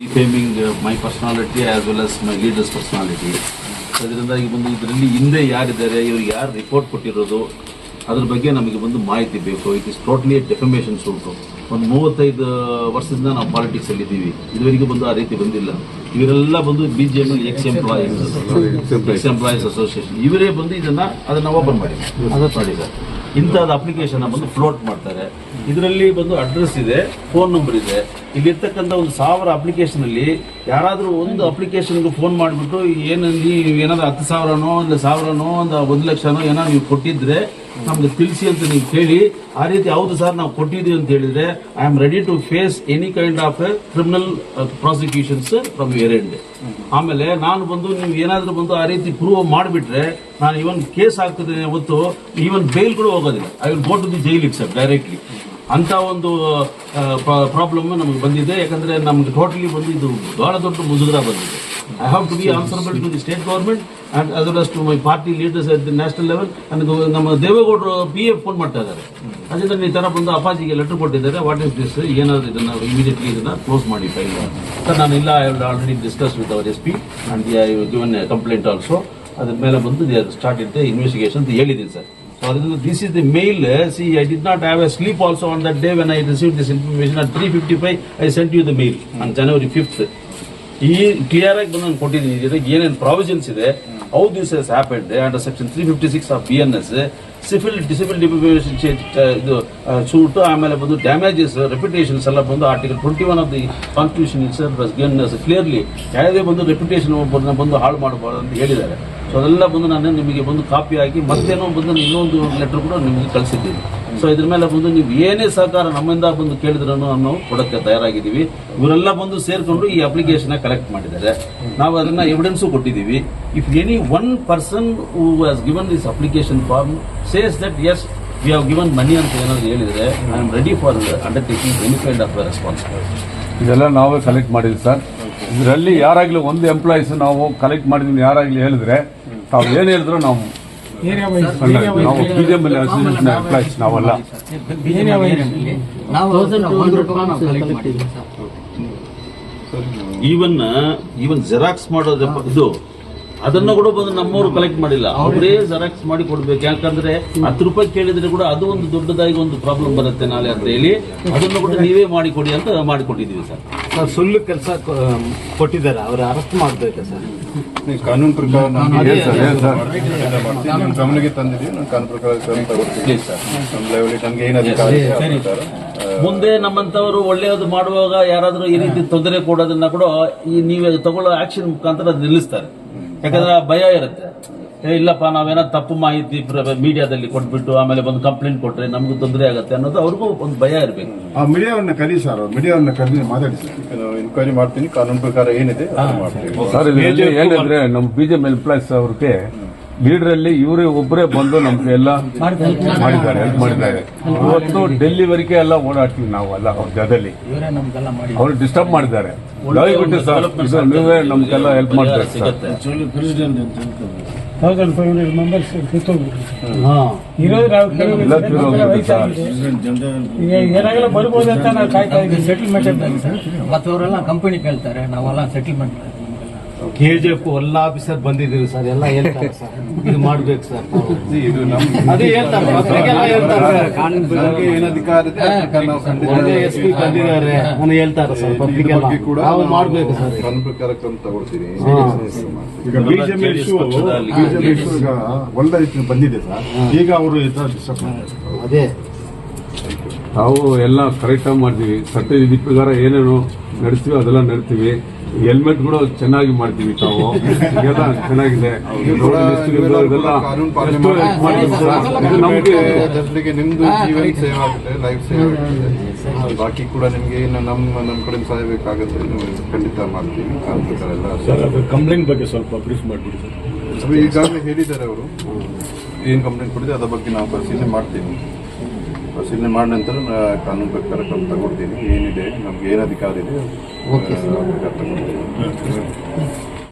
Defaming my personality as well as my leaders personality ಅದರಿಂದಾಗಿ ಬಂದು ಇದರಲ್ಲಿ ಹಿಂದೆ ಯಾರಿದ್ದಾರೆ ಇವ್ರಿಗೆ ಯಾರು ರಿಪೋರ್ಟ್ ಕೊಟ್ಟಿರೋದು ಅದ್ರ ಬಗ್ಗೆ ನಮಗೆ ಒಂದು ಮಾಹಿತಿ ಬೇಕು. ಇಟ್ ಇಸ್ ಟೋಟ್ಲಿ ಡೆಫಮೇಷನ್ ಸುಟ್ಟು ಒಂದು ಮೂವತ್ತೈದು ವರ್ಷದಿಂದ ನಾವು ಪಾಲಿಟಿಕ್ಸ್ ಅಲ್ಲಿ ಇದ್ದೀವಿ. ಇದುವರೆಗೂ ಬಂದು ಆ ರೀತಿ ಬಂದಿಲ್ಲ. ಇವರೆಲ್ಲ ಬಂದು B J M ex employees ex employees association ಇವರೇ ಬಂದು ಇದನ್ನ ಅದನ್ನ ಓಪನ್ ಮಾಡಿ ಮಾಡಿದ್ದಾರೆ. ಇಂಥದ್ದು ಅಪ್ಲಿಕೇಶನ್ ಬಂದು ಫ್ಲೋಟ್ ಮಾಡ್ತಾರೆ. ಇದರಲ್ಲಿ ಬಂದು ಅಡ್ರೆಸ್ ಇದೆ ಫೋನ್ ನಂಬರ್ ಇದೆ. ಇಲ್ಲಿರ್ತಕ್ಕಂಥ ಒಂದು ಸಾವಿರ ಅಪ್ಲಿಕೇಶನ್ ಅಲ್ಲಿ ಯಾರಾದರೂ ಒಂದು ಅಪ್ಲಿಕೇಶನ್ಗೆ ಫೋನ್ ಮಾಡಿಬಿಟ್ಟು ಏನಲ್ಲಿ ಏನಾದ್ರು ಹತ್ತು ಸಾವಿರನೋ ಒಂದು ಸಾವಿರನೋ, ಒಂದು ಒಂದು ಲಕ್ಷನೋ ಏನೋ ನೀವು ಕೊಟ್ಟಿದ್ರೆ ನಮ್ಗೆ ತಿಳಿಸಿ ಅಂತ ನೀವು ಕೇಳಿ, ಆ ರೀತಿ ಹೌದು ಸರ್, ನಾವು ಕೊಟ್ಟಿದ್ದೀವಿ ಅಂತ ಹೇಳಿದ್ರೆ I am ready to face any kind of criminal prosecutions from your end ಆಮೇಲೆ ನಾನು ಬಂದು, ನೀವು ಏನಾದರೂ ಬಂದು ಆ ರೀತಿ ಪ್ರೂವ್ ಮಾಡಿಬಿಟ್ರೆ, ನಾನು ಇವನ್ ಕೇಸ್ ಆಗ್ತದೆ ಹೊತ್ತು ಈವನ್ ಬೇಲ್ ಕೂಡ ಹೋಗೋದಿಲ್ಲ. I will go to the jail it sir directly ಅಂತ ಒಂದು ಪ್ರಾಬ್ಲಮ್ ನಮಗೆ ಬಂದಿದೆ. ಯಾಕಂದ್ರೆ ನಮ್ಗೆ ಟೋಟಲಿ ಬಂದು ಇದು ಬಹಳ ದೊಡ್ಡ ಮುಜುಗರ ಬಂದಿದೆ. I to to be to to state government government and well as to my party leaders at the national level and ನಮ್ಮ ದೇವೇಗೌಡರು ಪಿ ಎಫ್ ಫೋನ್ ಮಾಡ್ತಾ ಇದ್ದಾರೆ. ಅದರಿಂದ ಈ ತರ ಬಂದು ಅಪಾಜಿಗೆ ಲೆಟರ್ ಕೊಟ್ಟಿದ್ದಾರೆ. ವಾಟ್ ಇಸ್ ದಿಸ್ ಏನಾದ್ರು ಇದನ್ನ ಇಮಿಡಿಯೇಟ್ಲಿ ಇದನ್ನ ಕ್ಲೋಸ್ ಮಾಡಿ ಫೈಲ್ ಸರ್ ನಾನು ಇಲ್ಲ I already discuss with our S P and the I given complaint also ಅದ್ರ ಮೇಲೆ ಬಂದು ಸ್ಟಾರ್ಟ್ ಇರುತ್ತೆ ಇನ್ವೆಸ್ಟಿಗೇಷನ್ ಅಂತ ಹೇಳಿದ್ದೀನಿ ಸರ್. ಸೊ ಅದರಿಂದ this is the mail see I did not have a sleep also on that day when I receive this information at three fifty five I sent you the mail on January fifth ಈ clear ಆಗಿ ಬಂದು ನಾನು ಕೊಟ್ಟಿದ್ದೀನಿ ಇದಕ್ಕೆ ಏನೇನು provisions ಇದೆ how this is happened under section three fifty six of B N S civil ಡಿಸಿಬಿಲ್ ಇದು suit, ಆಮೇಲೆ ಬಂದು ಡ್ಯಾಮೇಜಸ್ ರೆಪ್ಯುಟೇಷನ್ಸ್ ಎಲ್ಲ ಬಂದು article twenty one of the constitution was is clearly ಯಾವುದೇ ಬಂದು ರೆಪ್ಯುಟೇಷನ್ ಒಬ್ಬರನ್ನ ಬಂದು ಹಾಳು ಮಾಡಬಾರ್ದು ಅಂತ ಹೇಳಿದ್ದಾರೆ. ಸೊ ಅದೆಲ್ಲ ಬಂದು ನಾನು ನಿಮಗೆ ಬಂದು ಕಾಪಿ ಹಾಕಿ ಮತ್ತೇನೋ ಬಂದು ಇನ್ನೊಂದು ಲೆಟರ್ ಕೂಡ ನಿಮಗೆ ಕಳಿಸಿದ್ದೀನಿ. ಸೊ ಇದ್ರ ಮೇಲೆ ಬಂದು ನೀವು ಏನೇ ಸಹಕಾರ ನಮ್ಮಿಂದ ಬಂದು ಕೇಳಿದ್ರು ನಾವು ಕೊಡಕ್ಕೆ ತಯಾರಾಗಿದ್ದೀವಿ. ಇವರೆಲ್ಲ ಬಂದು ಸೇರಿಕೊಂಡು ಈ ಅಪ್ಲಿಕೇಶನ್ ಕಲೆಕ್ಟ್ ಮಾಡಿದ್ದಾರೆ. ನಾವು ಅದನ್ನ ಎವಿಡೆನ್ಸು ಕೊಟ್ಟಿದ್ದೀವಿ. If any one person who has given this application form says that is we have given money ಅಂತ ಏನಾದ್ರು ಹೇಳಿದ್ರೆ I am ready for undertaking any kind of responsibility ಇದೆಲ್ಲ ನಾವೇ ಕಲೆಕ್ಟ್ ಮಾಡಿದ್ವಿ ಸರ್ ಇದರಲ್ಲಿ ಯಾರಾಗಲೂ ಒಂದು ಎಂಪ್ಲಾಯೀಸ್ ನಾವು ಕಲೆಕ್ಟ್ ಮಾಡಿದ್ವಿ ಯಾರಾಗಲೂ ಹೇಳಿದ್ರೆ ತಾವು ಏನು ಹೇಳಿದ್ರು ನಾವು ನಾವು ನಾವಲ್ಲ. ಮಾಡಿಲ್ಲ ಸರ್. ಈವನ್ ಈವನ್ ಜೆರಾಕ್ಸ್ ಮಾಡೋದು ಇದು ಅದನ್ನ ಕೂಡ ಬಂದು ನಮ್ಮವರು ಕಲೆಕ್ಟ್ ಮಾಡಿಲ್ಲ. ಅವರೇ ಜೆರಾಕ್ಸ್ ಮಾಡಿ ಕೊಡ್ಬೇಕು. ಯಾಕಂದ್ರೆ ಹತ್ತು ರೂಪಾಯಿ ಕೇಳಿದ್ರೆ ಕೂಡ ಅದು ಒಂದು ದೊಡ್ಡದಾಗಿ ಒಂದು ಪ್ರಾಬ್ಲಮ್ ಬರುತ್ತೆ ನಾಳೆ ಅಂತ ಹೇಳಿ. ಅದನ್ನು ಕೂಡ ನೀವೇ ಮಾಡಿಕೊಡಿ ಅಂತ ಮಾಡಿಕೊಟ್ಟಿದ್ದೀವಿ ಸರ್. ಸರ್ ಸುಳ್ಳು ಕೆಲಸ ಕೊಟ್ಟಿದ್ದಾರೆ. ಅವ್ರ ಅರೆಸ್ಟ್ ಮಾಡಬೇಕು ಸರ್. ಕಾನೂನು ಪ್ರಕಾರ ನಮ್ಮ ಗಮನಕ್ಕೆ ತಂದಿದ್ದೀವಿ. ನಾನು ಕಾನೂನು ಪ್ರಕಾರ ಕ್ರಮ ತಗೊಳ್ತೀನಿ ಪ್ಲೀಸ್ ಸರ್. ನಮ್ಮ ಲೆವೆಲ್ ನಮ್ಗೆ ಏನು ಅಧಿಕಾರ ಇದೆ ಆ ಪ್ರಕಾರ, ಆ, ಮುಂದೆ ನಮ್ಮಂತವರು ಒಳ್ಳೆಯದು ಮಾಡುವಾಗ ಯಾರಾದರೂ ಈ ರೀತಿ ತೊಂದರೆ ಕೊಡೋದನ್ನ ಕೂಡ ಈ ನೀವೇ ತಗೊಳ್ಳೋ ಆಕ್ಷನ್ ಮುಖಾಂತರ ಅದ್ ನಿಲ್ಲಿಸ್ತಾರೆ. ಯಾಕಂದ್ರೆ ಆ ಭಯ ಇರುತ್ತೆ. ಏ ಇಲ್ಲಪ್ಪ ನಾವೇನೋ ತಪ್ಪು ಮಾಹಿತಿ ಮೀಡಿಯಾದಲ್ಲಿ ಕೊಟ್ಬಿಟ್ಟು ಆಮೇಲೆ ಬಂದು ಕಂಪ್ಲೇಂಟ್ ಕೊಟ್ರೆ ನಮಗೂ ತೊಂದರೆ ಆಗುತ್ತೆ ಅನ್ನೋದು ಅವ್ರಿಗೂ ಒಂದು ಭಯ ಇರಬೇಕು. ಆ ಮೀಡಿಯಾವನ್ನ ಕಲಿ ಸರ್ ಮೀಡಿಯಾವನ್ನ ಕಲಿ ಮಾತಾಡಿ ಸರ್ ನಾನು ಇನ್ಕ್ವೈರಿ ಮಾಡ್ತೀನಿ ಕಾನೂನು ಪ್ರಕಾರ ಏನಿದೆ ಸರ್ ಏನಂದ್ರೆ ನಮ್ಮ ಬಿಜೆಪಿ ಎಂಪ್ಲಾಯೀಸ್ ಅವ್ರಿಗೆ ಲೀಡರಲ್ಲಿ ಇವರೇ ಒಬ್ಬರೇ ಬಂದು ನಮ್ಗೆ ಎಲ್ಲ ಮಾಡಿದ್ದಾರೆ ಹೆಲ್ಪ್ ಮಾಡಿದ್ದಾರೆ. ಇವತ್ತು ಡೆಲ್ಲಿವರೆಗೆ ಎಲ್ಲ ಓಡಾಡ್ತೀವಿ ನಾವು ಎಲ್ಲ ಅವ್ರ ಜೊತೆಲಿ ಅವ್ರು ಡಿಸ್ಟರ್ಬ್ ಮಾಡಿದ್ದಾರೆ. ದಯವಿಟ್ಟು ಸರ್ ಇದು ನೀವೇ ನಮ್ಗೆಲ್ಲ ಹೆಲ್ಪ್ ಮಾಡ್ತಾರೆ ತೌಸಂಡ್ ಫೈವ್ ಹಂಡ್ರೆಡ್ ಮೆಂಬರ್ಸ್ ಇರೋದು ಏನಾಗಲ್ಲ ಬರ್ಬೋದು ಅಂತ ನಾವು ಕಾಯ್ತಾ ಇದ್ದೀವಿ ಸೆಟಲ್ಮೆಂಟ್ ಮತ್ತೆ ಅವರೆಲ್ಲ ಕಂಪನಿ ಕೇಳ್ತಾರೆ ನಾವೆಲ್ಲ ಸೆಟಲ್ಮೆಂಟ್ ಕೆ ಜಿ ಎಫ್ ಎಲ್ಲ ಆಫೀಸರ್ ಬಂದಿದ್ದೀವಿ ಸರ್ ಎಲ್ಲ ಹೇಳ್ತಾರೆ ಸರ್ ಇದು ಮಾಡ್ಬೇಕು ಸರ್ ಇದು ನಮ್ಮ ಅದೇ ಹೇಳ್ತಾರೆ ಪತ್ರಿಕೆಲ್ಲ ಹೇಳ್ತಾರೆ ಸರ್. ಕಾನೂನು ನಮ್ಗೆ ಪ್ರಕಾರ ಅಧಿಕಾರ ಇದೆ ಅದನ್ನ ನಾವು ಖಂಡಿತ ಒಂದೇ ಎಸ್ ಪಿ ಬಂದಿದ್ದಾರೆ ನಾನು ಹೇಳ್ತಾರೆ ಸರ್ ಇದ್ರ ಪತ್ರಿಕೆ ಬಗ್ಗೆ ಕೂಡ ನಾವು ಮಾಡ್ಬೇಕು ಸರ್ ಕಾನೂನು ಪ್ರಕಾರ ಕ್ರಮ ತಗೊಳ್ತೀನಿ ಈಗ ಬಿಜೆಪಿ ಇಶ್ಯೂ ಬಿಜೆಪಿ ಇಶ್ಯೂ ಈಗ ಒಳ್ಳೆ ರೀತಿ ಬಂದಿದೆ ಸರ್ ಈಗ ಅವರು ಈ ತರ ಡಿಸ್ಟರ್ಬ್ ಮಾಡ್ತಾರೆ ಅದೇ ನಾವು ಎಲ್ಲ ಕರೆಕ್ಟಾಗಿ ಮಾಡ್ತೀವಿ ಸತ್ಯ ವಿಧಿ ಪ್ರಕಾರ ಏನೇನು ನಡೆಸ್ತೀವಿ ಅದೆಲ್ಲ ನಡ್ತೀವಿ ಹೆಲ್ಮೆಟ್ ಕೂಡ ಚೆನ್ನಾಗಿ ಮಾಡ್ತೀವಿ ತಾವು. ಇದೆಲ್ಲ ಚೆನ್ನಾಗಿದೆ ಜನರಿಗೆ ನಿಮ್ದು ಜೀವನ ಸೇವ್ ಆಗುತ್ತೆ ಲೈಫ್ ಸೇವ್ ಆಗುತ್ತೆ. ಬಾಕಿ ಕೂಡ ನಿಮ್ಗೆ ಏನು ನಮ್ಮ ನಮ್ಮ ಕಡೆ ಸಹಾಯಬೇಕಾಗುತ್ತೆ ನೀವು ಖಂಡಿತ ಮಾಡ್ತೀವಿ. ಕಂಪ್ಲೇಂಟ್ ಬಗ್ಗೆ ಸ್ವಲ್ಪ ಬ್ರೀಫ್ ಮಾಡ್ಬಿಡಿ ಸರ್. ಈಗಾಗಲೇ ಹೇಳಿದ್ದಾರೆ ಅವರು. ಏನು ಕಂಪ್ಲೇಂಟ್ ಕೊಡಿದೆ ಅದ್ರ ಬಗ್ಗೆ ನಾವು ಪರಿಶೀಲನೆ ಮಾಡ್ತೀವಿ. ಪರಿಶೀಲನೆ ಮಾಡಿದ ನಂತರ ಕಾನೂನು ಪ್ರಕಾರ ಕ್ರಮ ತಗೊಳ್ತೀನಿ. ಏನಿದೆ ನಮ್ಗೆ ಏನು ಅಧಿಕಾರ ಇದೆ ತಗೊಳ್ತೀನಿ.